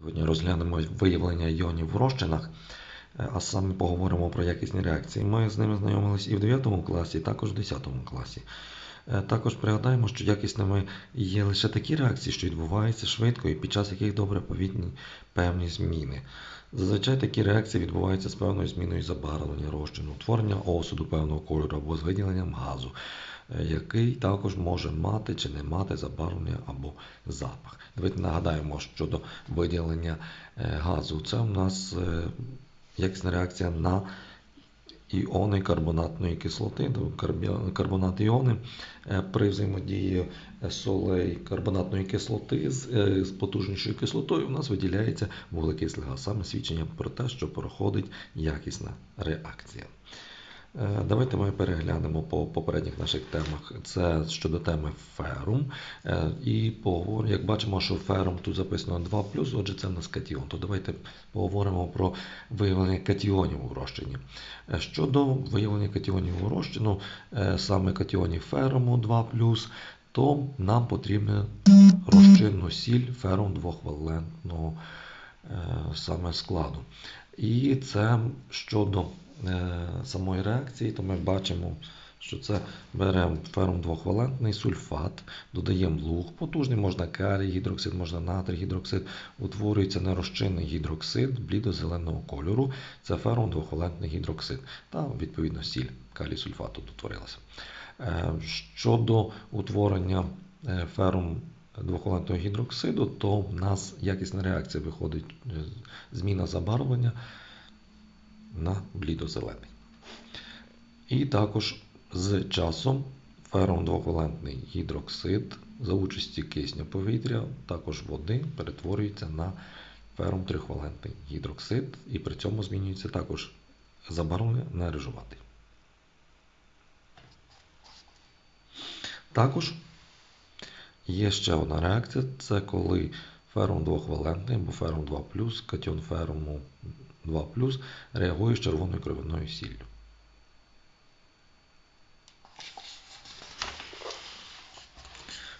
Сьогодні розглянемо виявлення іонів в розчинах, е, а саме поговоримо про якісні реакції. Ми з ними знайомились і в 9 класі, і також в 10 класі. Е, Також пригадаємо, що якісними є лише такі реакції, що відбуваються швидко і під час яких добре помітні певні зміни. Зазвичай такі реакції відбуваються з певною зміною забарвлення розчину, утворення осуду певного кольору або з виділенням газу, який також може мати чи не мати забарвлення або запах. Давайте нагадаємо щодо виділення е, газу. Це у нас е, якісна реакція на іони карбонатної кислоти, карбонат іони е, при взаємодії е, солей карбонатної кислоти е, з потужнішою кислотою у нас виділяється вуглекислий газ, саме свідчення про те, що проходить якісна реакція. Е, Давайте ми переглянемо по попередніх наших темах. Це щодо теми ферум. Е, І поговоримо, як бачимо, що ферум тут записано 2 отже, це в нас катіон. То давайте поговоримо про виявлення катіонів у розчині. Е, Щодо виявлення катіонів у розчину, саме катіонів феруму 2 то нам потрібна розчинну сіль ферум двохвалентного саме складу. І це щодо е, самої реакції, то ми бачимо, що це беремо ферум двохвалентний сульфат, додаємо луг потужний, можна карій гідроксид, можна натрій гідроксид, утворюється нерозчинний гідроксид блідо-зеленого кольору. Це ферум двохвалентний гідроксид. Та відповідно сіль калій сульфату утворилася. Е, Щодо утворення е, ферум двохвалентного гідроксиду, то в нас якісна реакція виходить е, зміна забарвлення на блідозелений. І також з часом ферум двохвалентний гідроксид за участі кисню повітря, також води, перетворюється на ферум трихвалентний гідроксид, і при цьому змінюється також забарвлення на рижуватий. Також є ще одна реакція, це коли ферум двохвалентний або ферум 2 катіон феруму 2 реагує з червоною кровяною сіллю.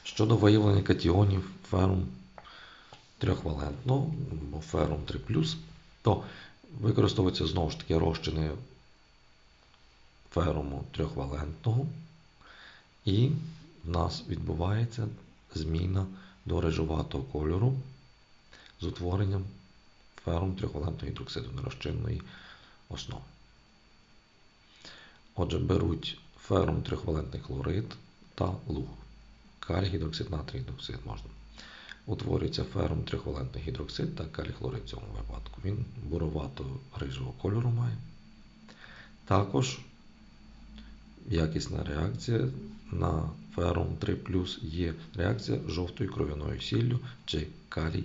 Щодо виявлення катіонів ферум трьохвалентного або ферум 3 то використовується знову ж таки розчини феруму трьохвалентного, і в нас відбувається зміна до рижуватого кольору з утворенням ферум трьохвалентного гідроксиду нерозчинної основи. Отже, беруть ферум трьохвалентний хлорид та луг. Калій гідроксид, натрій гідроксид можна. Утворюється ферум трьохвалентний гідроксид та калій хлорид в цьому випадку. Він буровато-рижого кольору має. Також якісна реакція на ферум 3 є реакція жовтою кров'яною сіллю чи калій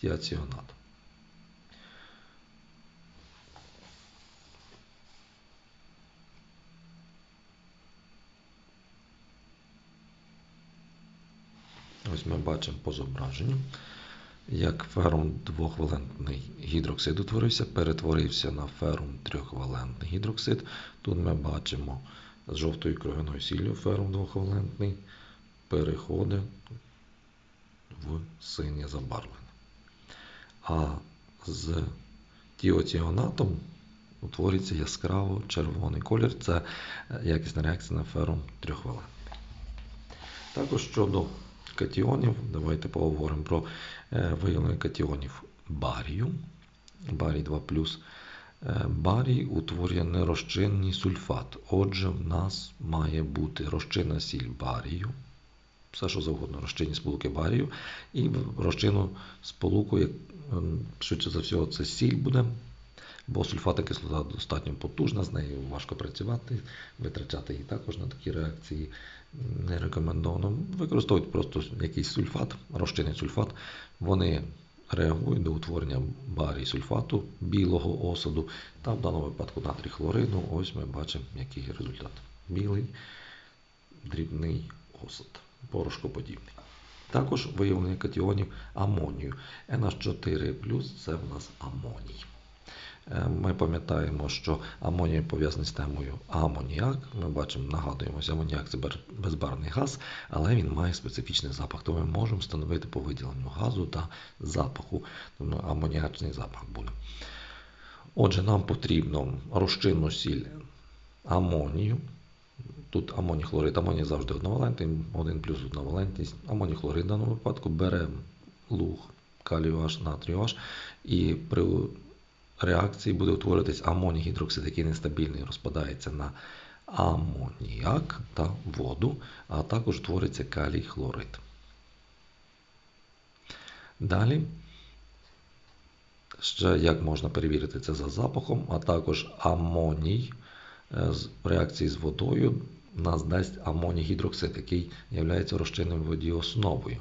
тіаціонатом. Ось ми бачимо по зображенню, як ферум двохвалентний гідроксид утворився, перетворився на ферум трьохвалентний гідроксид. Тут ми бачимо з жовтою кров'яною сіллю ферум двохвалентний переходить в синє забарвлення. А з тіоціонатом утворюється яскраво червоний колір. Це якісна реакція на ферум трьохвалентний. Також щодо катіонів, давайте поговоримо про е, виявлення катіонів барію. Барій 2 Е, Барій утворює нерозчинний сульфат. Отже, в нас має бути розчинна сіль барію, все що завгодно, розчинні сполуки барію, і розчину сполуку, як, ем, швидше за всього, це сіль буде, бо сульфатна кислота достатньо потужна, з нею важко працювати, витрачати її також на такі реакції не рекомендовано. Використовують просто якийсь сульфат, розчинний сульфат. Вони реагують до утворення барій сульфату білого осаду та в даному випадку натрій хлориду. Ось ми бачимо, який результат. Білий дрібний осад, порошкоподібний. Також виявлення катіонів амонію. NH4 це в нас амоній. Е, Ми пам'ятаємо, що амоній пов'язаний з темою амоніак. Ми бачимо, нагадуємося, амоніак це безбарвний газ, але він має специфічний запах. Тому ми можемо встановити по виділенню газу та запаху. Тому амоніачний запах буде. Отже, нам потрібно розчинну сіль амонію. Тут амоній хлорид, амоній завжди одновалентний, 1 плюс одновалентність. Амоній хлорид в даному випадку беремо луг, калію H, натрію H, і при реакції буде утворитись амоній гідроксид, який нестабільний, розпадається на амоніак та воду, а також утвориться калій хлорид. Далі Ще як можна перевірити це за запахом, а також амоній е, з реакції з водою нас дасть амоній гідроксид, який є розчинним в воді основою.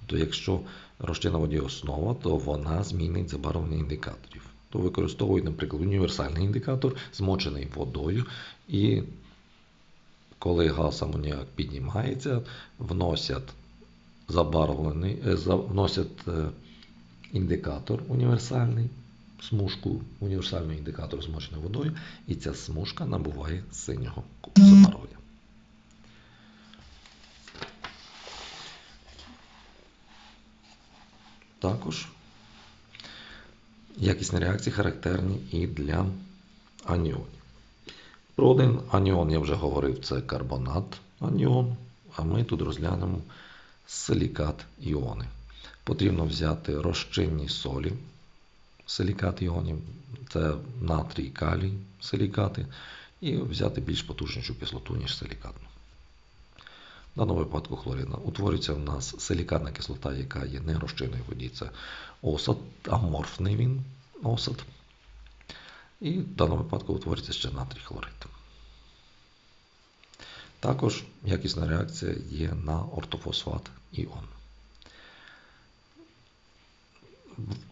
Тобто, якщо розчинна в воді основа, то вона змінить забарвлення індикаторів. То використовують, наприклад, універсальний індикатор, змочений водою, і коли газ амоніак піднімається, вносять забарвлений, е, вносять е, індикатор універсальний, смужку універсального індикатора змоченої водою, і ця смужка набуває синього забарвлення. Також якісні реакції характерні і для аніонів. Про один аніон я вже говорив, це карбонат аніон, а ми тут розглянемо силікат іони. Потрібно взяти розчинні солі, силікат іонів, це натрій, калій, силікати, і взяти більш потужнішу кислоту, ніж силікатну. В даному випадку хлоридна. Утворюється в нас силікатна кислота, яка є не розчинною в воді. Це осад, аморфний він осад. І в даному випадку утворюється ще натрій хлорид. Також якісна реакція є на ортофосфат іон.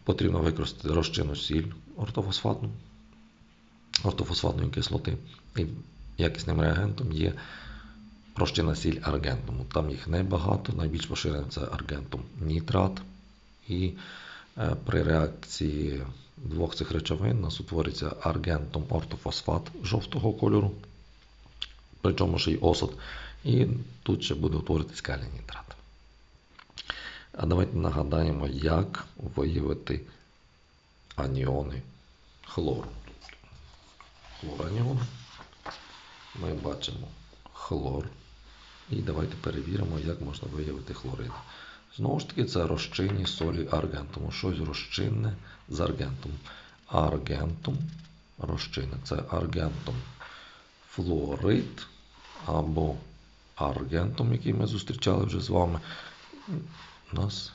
Потрібно використати розчинну сіль ортофосфатну, ортофосфатної кислоти. І якісним реагентом є розчинна сіль аргентуму. Там їх небагато, найбільш поширений це аргентум нітрат. І е, при реакції двох цих речовин у нас утвориться аргентум ортофосфат жовтого кольору, причому ще й осад. І тут ще буде утворитись калій нітрат. А давайте нагадаємо, як виявити аніони хлору. Хлораніон. Ми бачимо хлор. І давайте перевіримо, як можна виявити хлорид. Знову ж таки, це розчинні солі аргентуму. Щось розчинне з аргентум. Аргентум розчинне. Це аргентум флорид або аргентум, який ми зустрічали вже з вами. У нас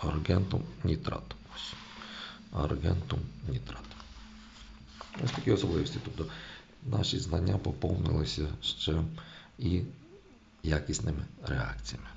аргентум нітрат. Ось. Аргентум нітрат. Ось такі особливості. Тобто наші знання поповнилися ще і якісними реакціями.